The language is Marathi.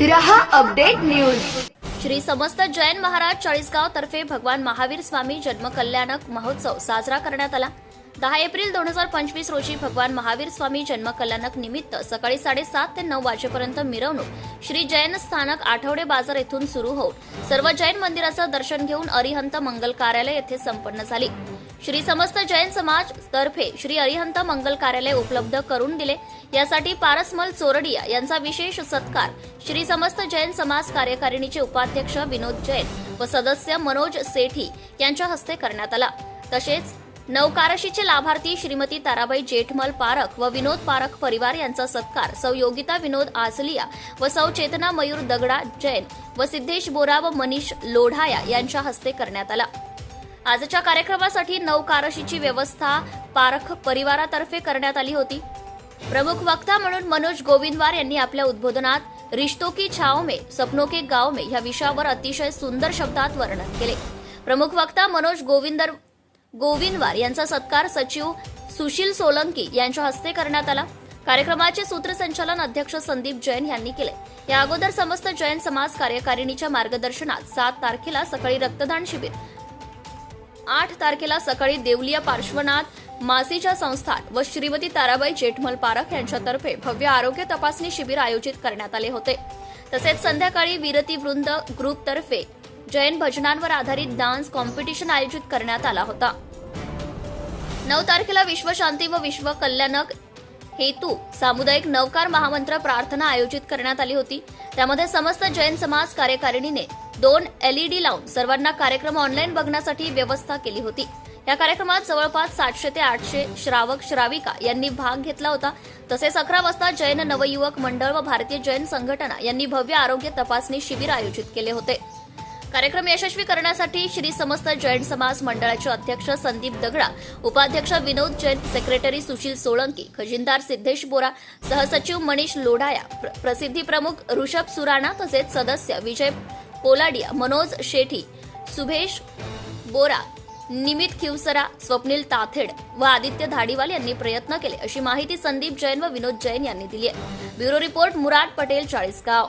रहा अपडेट न्यूज। श्री समस्त जैन महाराज चाळीसगाव तर्फे भगवान महावीर स्वामी जन्मकल्याणक महोत्सव साजरा करण्यात आला. दहा एप्रिल दोन हजार पंचवीस रोजी भगवान महावीर स्वामी जन्मकल्याणक निमित्त सकाळी साडेसात ते नऊ वाजेपर्यंत मिरवणूक श्री जैन स्थानक आठवडे बाजार येथून सुरू होऊन सर्व जैन मंदिराचं दर्शन घेऊन अरिहंत मंगल कार्यालय येथे संपन्न झाली. श्री समस्त जैन समाज तर्फे श्री अरिहंत मंगल कार्यालय उपलब्ध करून दिले. यासाठी पारसमल चोरडिया यांचा विशेष सत्कार श्री समस्त जैन समाज कार्यकारिणीचे उपाध्यक्ष विनोद जैन व सदस्य मनोज सेठी यांच्या हस्ते करण्यात आला. तसेच नवकारशीचे लाभार्थी श्रीमती ताराबाई जेठमल पारख व विनोद पारख परिवार यांचा सत्कार. सौ योगिता विनोद आसलिया व सौ चेतना मयूर दगडा जैन व सिद्धेश बोरा व मनीष लोढाया यांच्या हस्ते करण्यात आला. आजच्या कार्यक्रमासाठी नवकारशीची व्यवस्था पारख परिवारातर्फे करण्यात आली होती. प्रमुख वक्ता म्हणून मनोज गोविंदवार यांनी आपल्या उद्बोधनात रिश्तो की छाव में सपनों के गाव में या विषयावर अतिशय सुंदर शब्दात वर्णन केले. प्रमुख वक्ता मनोज गोविंदर गोविंदवार यांचा सत्कार सचिव सुशील सोलंकी यांच्या हस्ते करण्यात आला. कार्यक्रमाचे सूत्रसंचालन अध्यक्ष संदीप जैन यांनी केले. या अगोदर समस्त जैन समाज कार्यकारिणीच्या मार्गदर्शनात सात तारखेला सकाळी रक्तदान शिबिर आठ तारखेला सकाळी देवलिया पार्श्वनाथ मासीच्या संस्थान व श्रीमती ताराबाई जेठमल पारख यांच्यातर्फे भव्य आरोग्य तपासणी शिबिर आयोजित करण्यात आले होते. तसेच संध्याकाळी विरती वृंद ग्रुपतर्फे जैन भजनांवर आधारित डान्स कॉम्पिटिशन आयोजित करण्यात आला होता. नऊ तारखेला विश्वशांती व विश्व कल्याणक हेतू सामुदायिक नवकार महामंत्र प्रार्थना आयोजित करण्यात आली होती. त्यामध्ये समस्त जैन समाज कार्यकारिणीने दोन एलईडी लावून सर्वांना कार्यक्रम ऑनलाईन बघण्यासाठी व्यवस्था केली होती. या कार्यक्रमात जवळपास सातशे ते आठशे श्रावक श्राविका यांनी भाग घेतला होता. तसेच अकरा वाजता जैन नवयुवक मंडळ व भारतीय जैन संघटना यांनी भव्य आरोग्य तपासणी शिबिर आयोजित केले होते. कार्यक्रम यशस्वी करण्यासाठी श्री समस्त जैन समाज मंडळाचे अध्यक्ष संदीप दगडा उपाध्यक्ष विनोद जैन सेक्रेटरी सुशील सोळंकी खजिनदार सिद्धेश बोरा सहसचिव मनीष लोढाया प्र- प्रसिद्धी प्रमुख ऋषभ सुराणा तसेच सदस्य विजय पोलाडिया मनोज शेठी सुभेश बोरा निमित खिवसरा स्वप्नील ताथेड व आदित्य धाडीवाल यांनी प्रयत्न केले. अशी माहिती संदीप जैन व विनोद जैन यांनी दिली आहे. Bureau report Murad Patel Chalisgaon.